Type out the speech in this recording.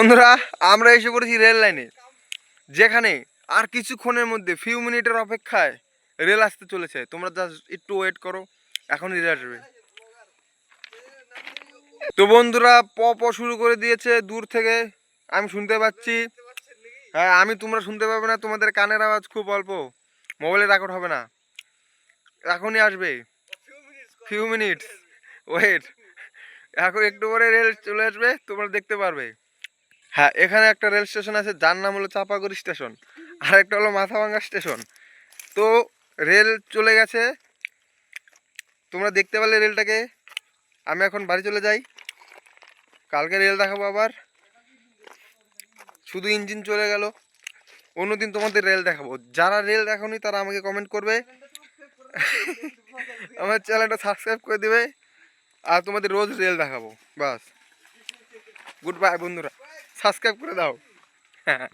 বন্ধুরা, আমরা এসে পড়েছি রেল লাইনে। যেখানে আর কিছুক্ষণের মধ্যে ফিউ মিনিটের অপেক্ষায় রেল আসতে চলেছে। তোমরা জাস্ট একটু ওয়েট করো, এখনই রেল আসবে। তো বন্ধুরা, প প শুরু করে দিয়েছে, দূর থেকে। আমি শুনতে পাচ্ছি। হ্যাঁ আমি তোমরা শুনতে পাবে না, তোমাদের কানের আওয়াজ খুব অল্প। মোবাইলে রেকর্ড হবে না। এখনই আসবে। ফিউ মিনিটস ওয়েট এখন একটু পরে রেল চলে আসবে, তোমরা দেখতে পারবে। হ্যাঁ এখানে একটা রেল স্টেশন আছে, যার নাম হলো চাপাগুড়ি স্টেশন। আর একটা হলো মাথাভাঙ্গা স্টেশন। তো রেল চলে গেছে। তোমরা দেখতে পেলে রেলটাকে। আমি এখন বাড়ি চলে যাই। কালকে রেল দেখাবো আবার। শুধু ইঞ্জিন চলে গেল। অন্যদিন তোমাদের রেল দেখাবো। যারা রেল দেখোনি, তারা আমাকে কমেন্ট করবে। আমার চ্যানেলটা সাবস্ক্রাইব করে দেবে। আর তোমাদের রোজ রেল দেখাবো। বাস। গুড বাই বন্ধুরা। সাবস্ক্রাইব করে দাও। হ্যাঁ